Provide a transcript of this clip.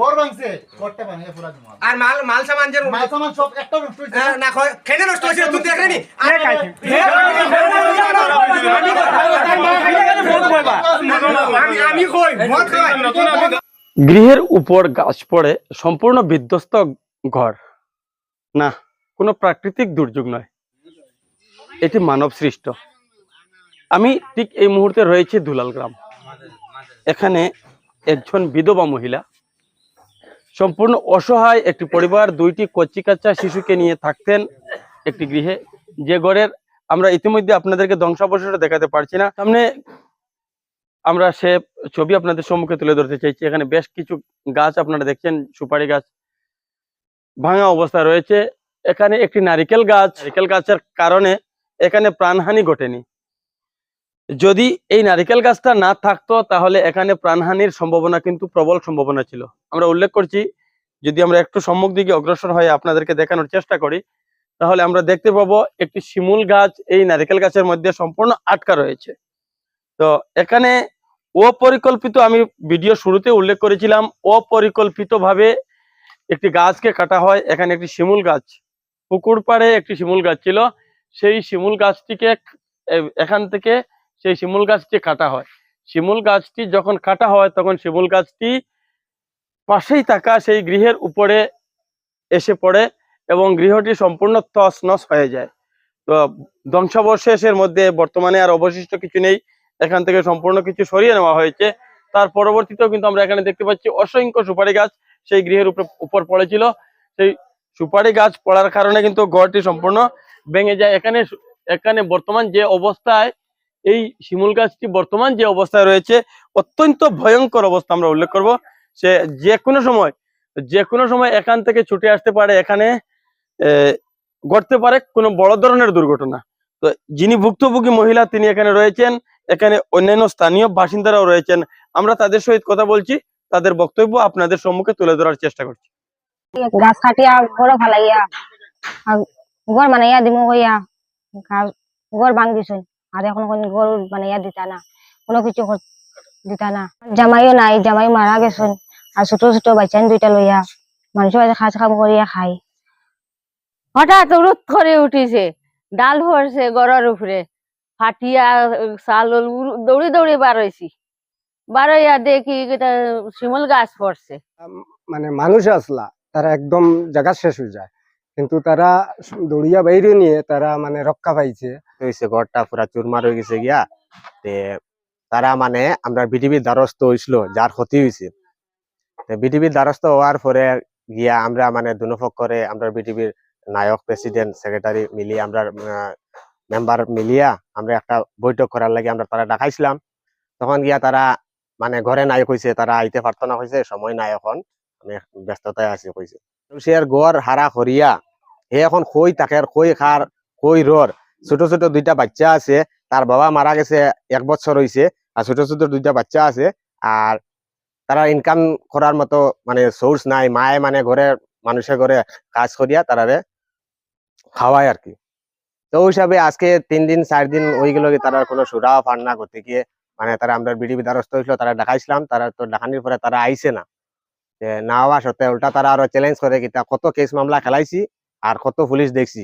ঘর ভাঙছে ঘরটা ভাঙে পুরা জমা আর মাল মাল সামান যে মাল সামান সব একটা নষ্ট হয়েছে না খেনে নষ্ট হয়েছে তুই দেখ নি আর আমি আমি কই গৃহের উপর গাছ পড়ে সম্পূর্ণ বিধ্বস্ত ঘর না কোনো প্রাকৃতিক দুর্যোগ নয় এটি মানব সৃষ্ট আমি ঠিক এই মুহূর্তে রয়েছে দুলাল গ্রাম এখানে একজন বিধবা মহিলা সম্পূর্ণ অসহায় একটি পরিবার, দুইটি কচি কাচ্চা শিশুকে নিয়ে থাকতেন একটি গৃহে। যে ঘরের আমরা ইতিমধ্যে আপনাদেরকে ধ্বংসাবশেষ দেখাতে পারছি না। সামনে আমরা সে ছবি আপনাদের সম্মুখে তুলে ধরতে চাইছি। এখানে বেশ কিছু গাছ আপনারা দেখছেন, সুপারি গাছ ভাঙা অবস্থা রয়েছে। এখানে একটি নারিকেল গাছ। নারিকেল গাছের কারণে এখানে প্রাণহানি ঘটেনি। যদি এই নারিকেল গাছটা না থাকতো, তাহলে এখানে প্রাণহানির সম্ভাবনা কিন্তু প্রবল সম্ভাবনা ছিল। আমরা উল্লেখ করছি, যদি আমরা একটু সম্মুখ দিকে অগ্রসর হয়ে আপনাদেরকে দেখানোর চেষ্টা করি, তাহলে আমরা দেখতে পাবো একটি শিমুল গাছ এই নারিকেল গাছের মধ্যে সম্পূর্ণ আটকা রয়েছে। তো এখানে অপরিকল্পিত আমি ভিডিও শুরুতে উল্লেখ করেছিলাম অপরিকল্পিত ভাবে একটি গাছকে কাটা হয়। এখানে একটি শিমুল গাছ, পুকুর পাড়ে একটি শিমুল গাছ ছিল। সেই শিমুল গাছটিকে এখান থেকে সেই শিমুল গাছটি কাটা হয়। শিমুল গাছটি যখন কাটা হয়, তখন শিমুল গাছটি পাশেই থাকা সেই গৃহের উপরে এসে পড়ে এবং গৃহটি সম্পূর্ণ তস নস হয়ে যায়। তো ধ্বংসাবশেষের মধ্যে বর্তমানে আর অবশিষ্ট কিছু নেই। এখান থেকে সম্পূর্ণ কিছু সরিয়ে নেওয়া হয়েছে। তার পরবর্তীতেও কিন্তু আমরা এখানে দেখতে পাচ্ছি অসংখ্য সুপারি গাছ সেই গৃহের উপর উপর পড়েছিল। সেই সুপারি গাছ পড়ার কারণে কিন্তু ঘরটি সম্পূর্ণ ভেঙে যায়। এখানে এখানে বর্তমান যে অবস্থায় এই শিমুল গাছটি বর্তমান যে অবস্থায় রয়েছে, অত্যন্ত ভয়ঙ্কর অবস্থা আমরা উল্লেখ করব। সে যে কোনো সময়, যে কোনো সময় এখান থেকে ছুটে আসতে পারে, এখানে ঘটতে পারে কোনো বড় ধরনের দুর্ঘটনা। তো যিনি ভুক্তভোগী মহিলা, তিনি এখানে রয়েছেন, এখানে অন্যান্য স্থানীয় বাসিন্দারাও রয়েছেন। আমরা তাদের সহিত কথা বলছি, তাদের বক্তব্য আপনাদের সম্মুখে তুলে ধরার চেষ্টা করছি। গাছ কাটিয়া গড় ফালাইয়া গড় বানাইয়া ভাঙ দিছুন আর এখন কোন মানে বানাইয়া দিতা না কোনো কিছু দিতা না। জামাইও নাই জামাই মারা গেছুন আর ছোট ছোট বাচ্চান দুইটা লইয়া মানুষের বাড়ি খাস কাম করিয়া খাই হঠাৎ রোদ করে উঠিছে ডাল পড়ছে গড়ের উপরে। ফাটিয়া চাল দৌড়ি দৌড়ি বার হয়েছি বার হইয়া দেখি শিমুল গাছ পড়ছে মানে মানুষ আসলা তারা একদম জায়গা শেষ হয়ে যায়। কিন্তু তারা দৌড়িয়া বাইরে নিয়ে তারা মানে রক্ষা পাইছে। ঘরটা পুরা চুরমার হয়ে গেছে গিয়া। তে তারা মানে আমরা বিটিভির দ্বারস্থ হয়েছিল যার ক্ষতি হয়েছে বিটিভির দ্বারস্থ হওয়ার পরে গিয়া আমরা মানে দুনফক করে আমরা বিটিভির নায়ক, প্রেসিডেন্ট, সেক্রেটারি মিলিয়ে আমরা মেম্বার মিলিয়া আমরা একটা বৈঠক করার লাগে আমরা তারা ডাকাইছিলাম। তখন গিয়া তারা মানে ঘরে নায়ক হয়েছে তারা আইতে পারতো না হয়েছে সময় নাই এখন, আমি ব্যস্ততায় আছি কইছে। সে আর গড় হারা করিয়া হে এখন কই থাকে কই খার কই রর ছোট ছোট দুইটা বাচ্চা আছে তার বাবা মারা গেছে, এক বছর হইছে আর ছোট ছোট দুইটা বাচ্চা আছে আর তারা ইনকাম করার মতো মানে সোর্স নাই, মায়ে মানে ঘরে মানুষের ঘরে কাজ করিয়া তারারে খাওয়ায় আর কি। তো ওই হিসাবে আজকে তিন দিন চার দিন ওই গেল তারা কোনো সুরা ফার না করতে গিয়ে মানে তারা আমরা বিডিবি দ্বারস্থ হয়েছিল তারা দেখাইছিলাম তারা তো দেখানির পরে তারা আইসে না। না হওয়া সত্ত্বে উল্টা তারা আরও চ্যালেঞ্জ করে কি তা কত কেস মামলা খেলাইছি। আর কত পুলিশ দেখছি।